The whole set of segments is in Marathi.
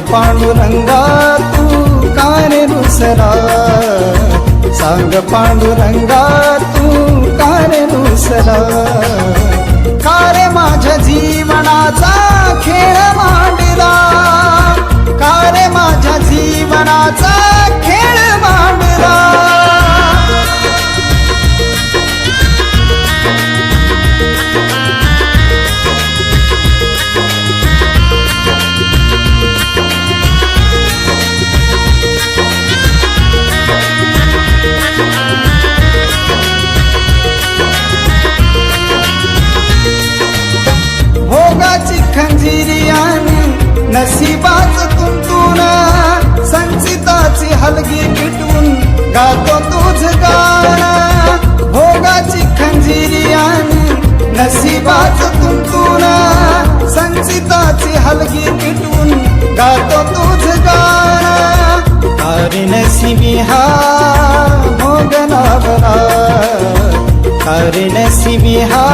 पांडुरंगा तू का रे रुसला सांग पांडुरंगा तू का रे रुसला का रे माझ्या जीवनाचा खेळ मांडला? का रे माझ्या जीवनाचा खेळ मांडला? नशिबी हा भोगनावरा अरे नशिबी हा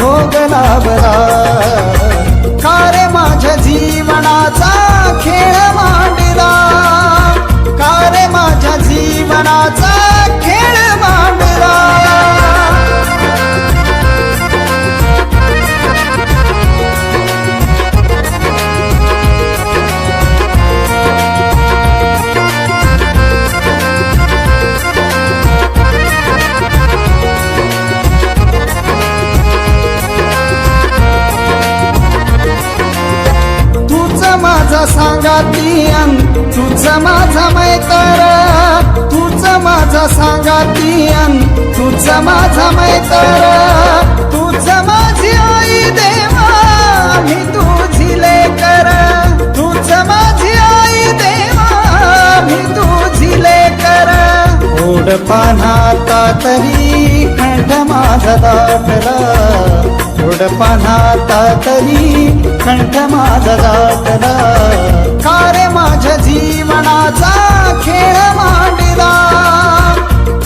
भोग लाभला माझ्या जीवनाचा खेळ? तरी कंठ माझा दाटला ओढ तरी कंठ माझा दाटला का रे माझ्या जीवनाचा खेळ मांडला?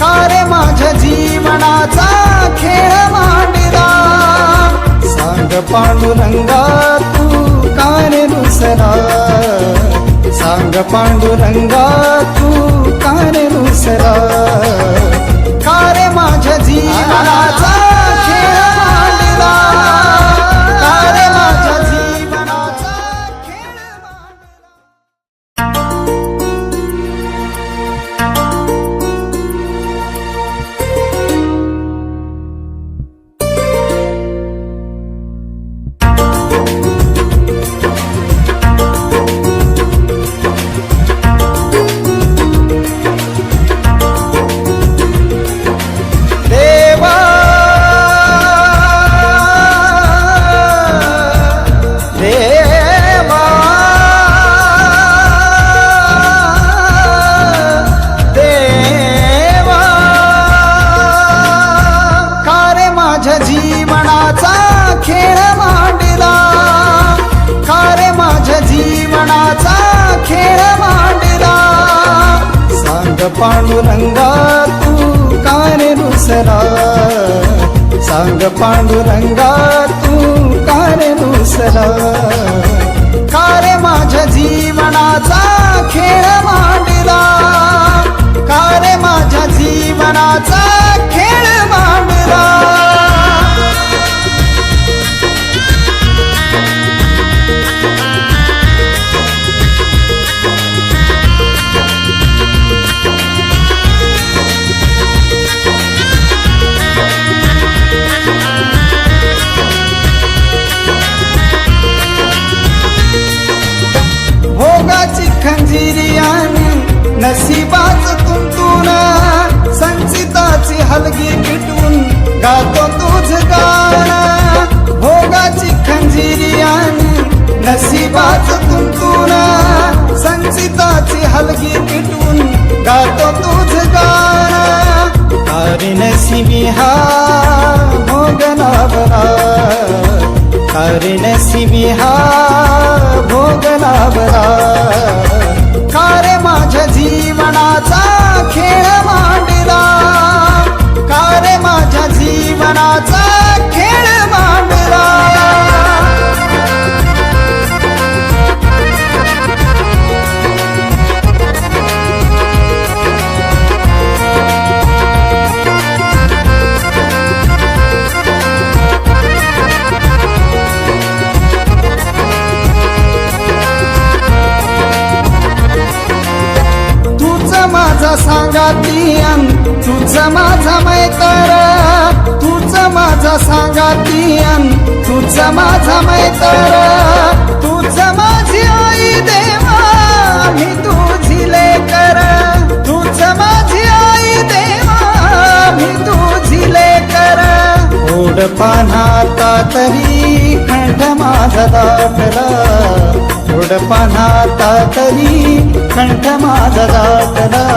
का रे माझ्या जीवनाचा खेळ मांडला? सांग पांडुरंगा तू का रे सांग पांडुरंगा पांडुरंगा तू का रे सांग पांडुरंगा तू का रे कारे का रे माझ्या जीवनाचा खेळ मांडला? का रे माझ्या जीवनाचा नशिबाच तुंतून संचिताची हलगी पिटून गातो तुझ गाण. भोगाची खंजिरियाने नशिबाच तुंतून संचिताची हलगी पिटून गातो तुझ गाण. अरे नशिबी हा भोग लाभला अरे नशिबी हा माझा मैत्र तूच माझी आई देवा मी तुझी लेकर. तूच माझी आई देवा मी तुझी लेकर. ओढ पानाता तरी कंठ माझा दाखला. ओढ पानाता तरी कंठ माझा दाखला.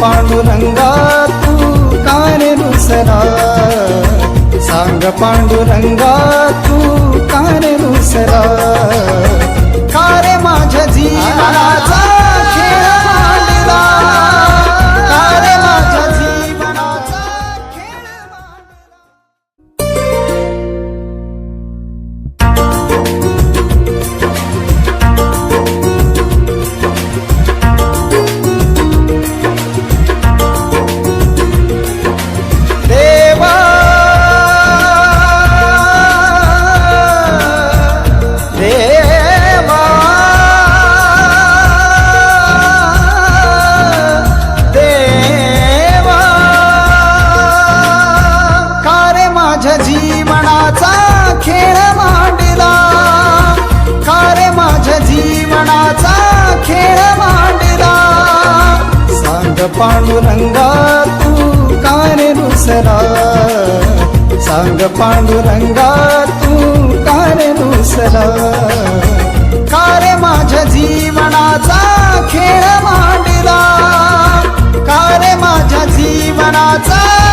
पांडुरंगा तू का रे सांग पांडुरंगा तू का रे पांडुरंगा तू का रे सांग पांडुरंगा तू का रे रुसला का रे माझ्या जीवनाचा खेळ मांडला? का रे माझ्या जीवनाचा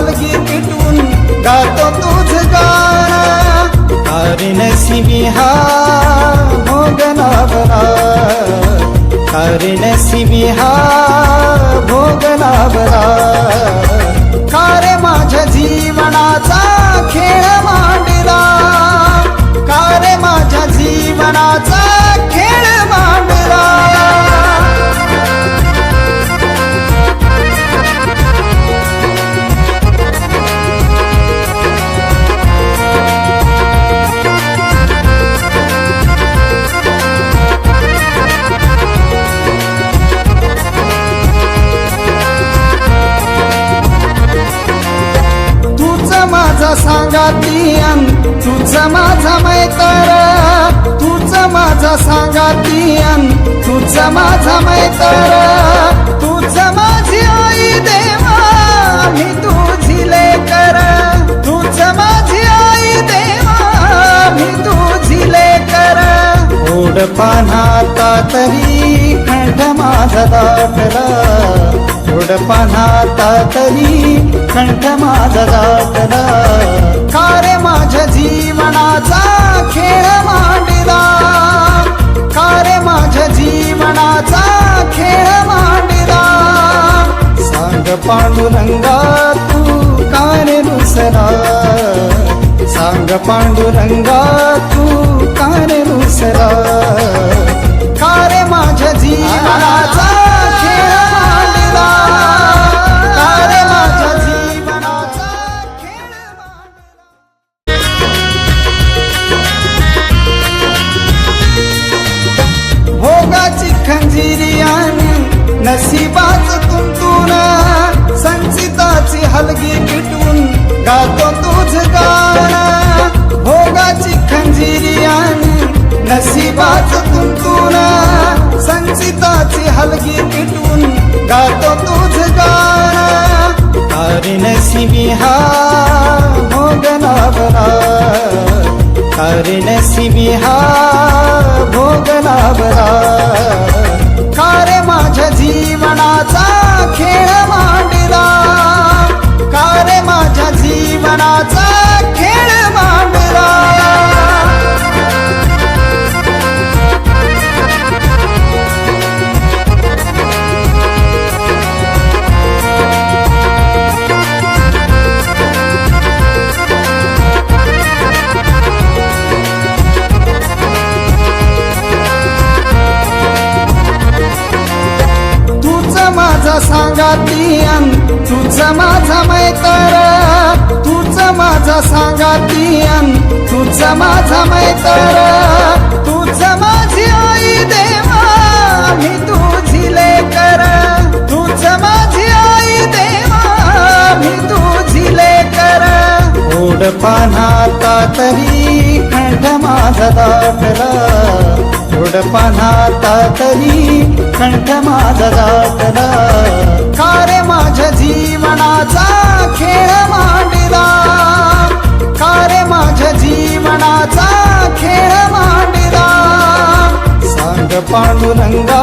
संचिताची हलगी पिटवून गातो तुझ गाणं. अरे नशिबी हा भोगना बरा अरे हा भोग का रे माझ्या जीवनाचा खेळ मांडला? का रे माझ्या जीवनाचा खेळ मांडला? तूच माझा मैतर तूच माझा सांगातियन. तूच माझा मैतर तूच माझी आई देवा मी तुझी लेकर. तूच माझी आई देवा मी तुझी लेकर. ओढ पानाता तरी कंठ माझा दाटला ओढ पानाता तरी कंठ माझा दाटला का रे जीवनाचा खेळ मांडला. का रे माझ्या जीवनाचा खेळ मांडला? सांग पांडुरंगा तू का रे सांग पांडुरंगा पाच कुंकून संचिताची हलगी पिटवून गातो तुझ गाणं. अरे नशिबी हा भोग लाभला अरे हा भोग का रे माझ्या जीवनाचा खेळ मांडला तुझ माझा मैतर. तुझ माझा सांगातीयन तुझ माझा मैतर. तुझ माझी आई देवा मी तुझी लेकर. तुझ माझी आई देवा मी तुझी लेकर. ओढ पानाता तरी कंठ माझा दाखला. ओढ पानाता तरी कंठ माझा जातला. कारे माझ्या जीवनाचा खेळ मांडला. कारे माझ्या जीवनाचा खेळ मांडला. सांग पांडुरंगा